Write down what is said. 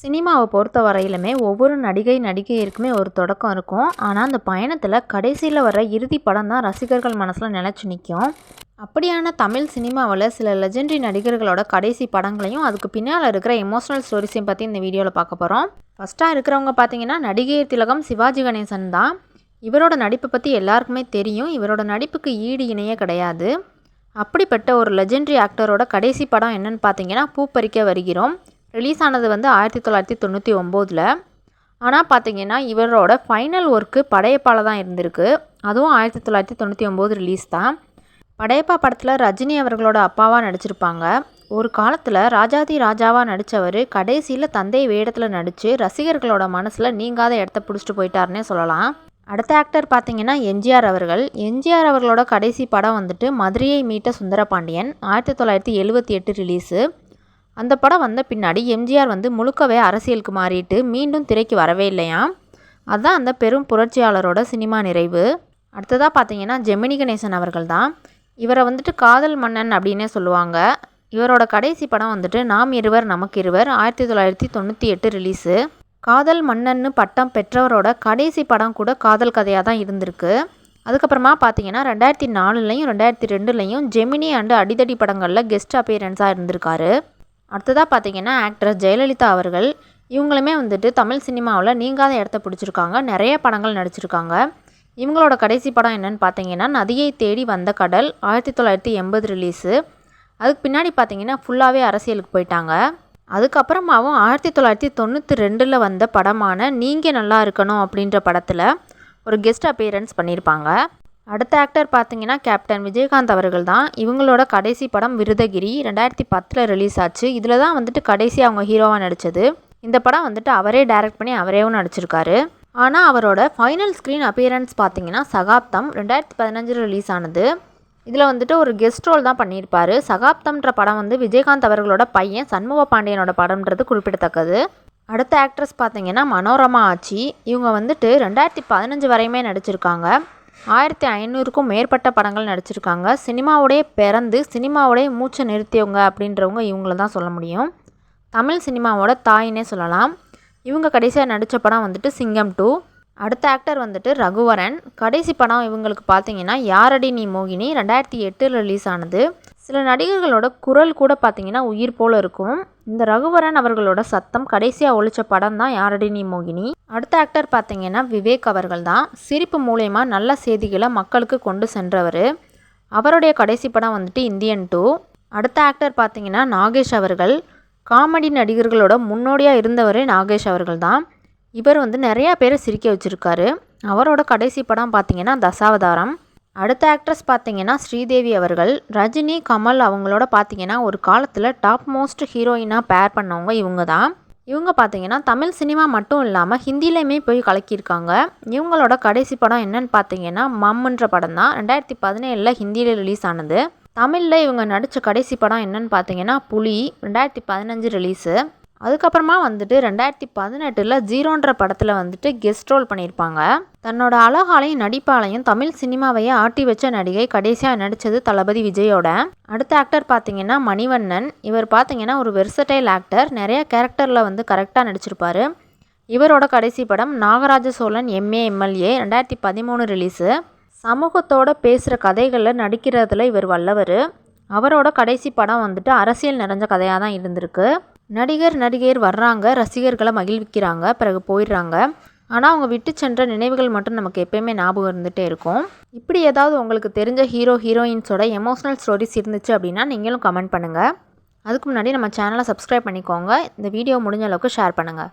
சினிமாவை பொறுத்த வரையிலுமே ஒவ்வொரு நடிகை நடிகையருக்குமே ஒரு தொடக்கம் இருக்கும். ஆனால் அந்த பயணத்தில் கடைசியில் வர இறுதி படம் தான் ரசிகர்கள் மனசில் நிலச்சி நிற்கும் அப்படியான தமிழ் சினிமாவில் சில லெஜெண்டரி நடிகர்களோட கடைசி படங்களையும் அதுக்கு பின்னால் இருக்கிற எமோஷனல் ஸ்டோரிஸையும் பற்றி இந்த வீடியோவில் பார்க்க போகிறோம் ஃபஸ்ட்டாக இருக்கிறவங்க பார்த்தீங்கன்னா நடிகை திலகம் சிவாஜி கணேசன் தான். இவரோட நடிப்பை பற்றி எல்லாருக்குமே தெரியும். இவரோட நடிப்புக்கு ஈடு இணையே கிடையாது. அப்படிப்பட்ட ஒரு லெஜெண்டரி ஆக்டரோட கடைசி படம் என்னன்னு பார்த்தீங்கன்னா பூப்பறிக்க வருகிறோம். ரிலீஸ் ஆனது வந்து ஆயிரத்தி தொள்ளாயிரத்தி தொண்ணூற்றி ஒம்போதில். ஆனால் பார்த்தீங்கன்னா இவரோட ஃபைனல் ஒர்க்கு படையப்பால் தான் இருந்திருக்கு. அதுவும் ஆயிரத்தி தொள்ளாயிரத்தி தொண்ணூற்றி ஒம்பது ரிலீஸ் தான். படையப்பா படத்தில் ரஜினி அவர்களோட அப்பாவாக நடிச்சிருப்பாங்க. ஒரு காலத்தில் ராஜாதி ராஜாவாக நடித்தவர் கடைசியில் தந்தை வேடத்தில் நடித்து ரசிகர்களோட மனசில் நீங்காத இடத்த பிடிச்சிட்டு போயிட்டாருன்னே சொல்லலாம். அடுத்த ஆக்டர் பார்த்தீங்கன்னா எம்ஜிஆர் அவர்கள். எம்ஜிஆர் அவர்களோட கடைசி படம் வந்துட்டு மதுரையை மீட்ட சுந்தரபாண்டியன் ஆயிரத்தி தொள்ளாயிரத்தி எழுபத்தி எட்டு ரிலீஸு. அந்த படம் வந்த பின்னாடி எம்ஜிஆர் வந்து முழுக்கவே அரசியலுக்கு மாறிட்டு மீண்டும் திரைக்கு வரவே இல்லையாம். அதுதான் அந்த பெரும் புரட்சியாளரோட சினிமா நிறைவு. அடுத்ததாக பார்த்தீங்கன்னா ஜெமினி கணேசன் அவர்கள் தான் இவரை வந்துட்டு காதல் மன்னன் அப்படின்னே சொல்லுவாங்க. இவரோட கடைசி படம் வந்துட்டு நாம் இருவர் நமக்கு இருவர் ஆயிரத்தி தொள்ளாயிரத்தி தொண்ணூற்றி எட்டு ரிலீஸு காதல் மன்னன்னு பட்டம் பெற்றவரோட கடைசி படம் கூட காதல் கதையாக தான் இருந்திருக்கு. அதுக்கப்புறமா பார்த்தீங்கன்னா ரெண்டாயிரத்தி நாலுலையும் ரெண்டாயிரத்தி ரெண்டுலையும் ஜெமினி அண்டு அடிதடி படங்களில் கெஸ்ட் அப்பியரன்ஸாக இருந்திருக்காரு. அடுத்ததாக பார்த்தீங்கன்னா ஆக்ட்ரஸ் ஜெயலலிதா அவர்கள். இவங்களுமே வந்துட்டு தமிழ் சினிமாவில் நீங்காத இடத்த பிடிச்சிருக்காங்க. நிறைய படங்கள் நடிச்சிருக்காங்க. இவங்களோட கடைசி படம் என்னென்னு பார்த்தீங்கன்னா நதியை தேடி வந்த கடல் ஆயிரத்தி தொள்ளாயிரத்தி எண்பது ரிலீஸு அதுக்கு பின்னாடி பார்த்தீங்கன்னா ஃபுல்லாகவே அரசியலுக்கு போயிட்டாங்க. அதுக்கப்புறமாவும் ஆயிரத்தி தொள்ளாயிரத்தி தொண்ணூற்றி ரெண்டில் வந்த படமான நீங்கள் நல்லா இருக்கணும் அப்படின்ற படத்தில் ஒரு கெஸ்ட் அப்பியரன்ஸ் பண்ணியிருப்பாங்க அடுத்த ஆக்டர் பார்த்தீங்கன்னா கேப்டன் விஜயகாந்த் அவர்கள் தான் இவங்களோட கடைசி படம் விருதகிரி ரெண்டாயிரத்தி பத்தில் ரிலீஸ் ஆச்சு. இதில் தான் வந்துட்டு கடைசி அவங்க ஹீரோவாக நடித்தது இந்த படம் வந்துட்டு அவரே டைரக்ட் பண்ணி அவரேவும் நடிச்சிருக்காரு. ஆனால் அவரோட ஃபைனல் ஸ்க்ரீன் அப்பியரன்ஸ் பார்த்தீங்கன்னா சகாப்தம் ரெண்டாயிரத்தி பதினஞ்சில் ரிலீஸ் ஆனது. இதில் வந்துட்டு ஒரு கெஸ்ட் ரோல் தான் பண்ணியிருப்பார். சகாப்தம்ன்ற படம் வந்து விஜயகாந்த் அவர்களோட பையன் சண்முக பாண்டியனோட படம்ன்றது குறிப்பிடத்தக்கது. அடுத்த ஆக்ட்ரஸ் பார்த்தீங்கன்னா மனோரமா ஆச்சி. இவங்க வந்துட்டு ரெண்டாயிரத்தி பதினஞ்சு வரையுமே நடிச்சிருக்காங்க. ஆயிரத்தி ஐநூறுக்கும் மேற்பட்ட படங்கள் நடிச்சிருக்காங்க. சினிமாவோடைய பிறந்து சினிமாவோடைய மூச்சை நிறுத்தியவங்க அப்படின்றவங்க இவங்கள தான் சொல்ல முடியும். தமிழ் சினிமாவோட தாயினே சொல்லலாம். இவங்க கடைசியாக நடித்த படம் வந்துட்டு சிங்கம் டூ. அடுத்த ஆக்டர் வந்துட்டு ரகுவரன். கடைசி படம் இவங்களுக்கு பார்த்தீங்கன்னா யாரடி நீ மோகினி ரெண்டாயிரத்தி எட்டில் ரிலீஸ் ஆனது. சில நடிகர்களோட குரல் கூட பார்த்தீங்கன்னா உயிர் போல் இருக்கும். இந்த ரகுவரன் அவர்களோட சத்தம் கடைசியாக ஒழிச்ச படம் தான் யாரடி நீ மோகினி? அடுத்த ஆக்டர் பார்த்தீங்கன்னா விவேக் அவர்கள் தான். சிரிப்பு மூலயமா நல்ல செய்திகளை மக்களுக்கு கொண்டு சென்றவர். அவருடைய கடைசி படம் வந்துட்டு இந்தியன் டூ. அடுத்த ஆக்டர் பார்த்தீங்கன்னா நாகேஷ் அவர்கள். காமெடி நடிகர்களோட முன்னோடியாக இருந்தவரே நாகேஷ் அவர்கள் தான். இவர் வந்து நிறையா பேரை சிரிக்க வச்சுருக்காரு. அவரோட கடைசி படம் பார்த்தீங்கன்னா தசாவதாரம். அடுத்த ஆக்ட்ரஸ் பார்த்தீங்கன்னா ஸ்ரீதேவி அவர்கள். ரஜினி கமல் அவங்களோட பார்த்தீங்கன்னா ஒரு காலத்தில் டாப் மோஸ்ட் ஹீரோயினாக பேர் பண்ணவங்க இவங்க தான் இவங்க பார்த்தீங்கன்னா தமிழ் சினிமா மட்டும் இல்லாமல் ஹிந்திலையுமே போய் கலக்கியிருக்காங்க. இவங்களோட கடைசி படம் என்னன்னு பார்த்தீங்கன்னா மம்முன்ற படம் தான் ரெண்டாயிரத்தி பதினேழில் ஹிந்தியில் ரிலீஸ் ஆனது. தமிழில் இவங்க நடித்த கடைசி படம் என்னன்னு பார்த்தீங்கன்னா புலி. ரெண்டாயிரத்தி பதினஞ்சு ரிலீஸு அதுக்கப்புறமா வந்துட்டு ரெண்டாயிரத்தி பதினெட்டில் ஜீரோன்ற படத்தில் வந்துட்டு கெஸ்ட் ரோல் பண்ணியிருப்பாங்க. தன்னோட அழகாலையும் நடிப்பாலையும் தமிழ் சினிமாவையே ஆட்டி வச்ச நடிகை கடைசியாக நடித்தது தளபதி விஜயோட. அடுத்த ஆக்டர் பார்த்தீங்கன்னா மணிவண்ணன். இவர் பார்த்தீங்கன்னா ஒரு வெர்சடைல் ஆக்டர் நிறைய கேரக்டரில் வந்து கரெக்டாக நடிச்சிருப்பாரு. இவரோட கடைசி படம் நாகராஜ சோழன் எம்ஏ எம்எல்ஏ ரெண்டாயிரத்தி பதிமூணு ரிலீஸு சமூகத்தோட பேசுகிற கதைகளில் நடிக்கிறதுல இவர் வல்லவர். அவரோட கடைசி படம் வந்துட்டு அரசியல் நிறைஞ்ச கதையாக தான் இருந்திருக்கு. நடிகர் நடிகையர் வர்றாங்க ரசிகர்களை மகிழ்விக்கிறாங்க பிறகு போயிடுறாங்க. ஆனால் அவங்க விட்டு சென்ற நினைவுகள் மட்டும் நமக்கு எப்பயுமே ஞாபகம் இருந்துகிட்டே இருக்கும். இப்படி ஏதாவது உங்களுக்கு தெரிஞ்ச ஹீரோ ஹீரோயின்ஸோட எமோஷ்னல் ஸ்டோரிஸ் இருந்துச்சு அப்படின்னா நீங்களும் கமெண்ட் பண்ணுங்கள் அதுக்கு முன்னாடி நம்ம சேனலை சப்ஸ்கிரைப் பண்ணிக்கோங்க. இந்த வீடியோ முடிஞ்ச அளவுக்கு ஷேர் பண்ணுங்கள்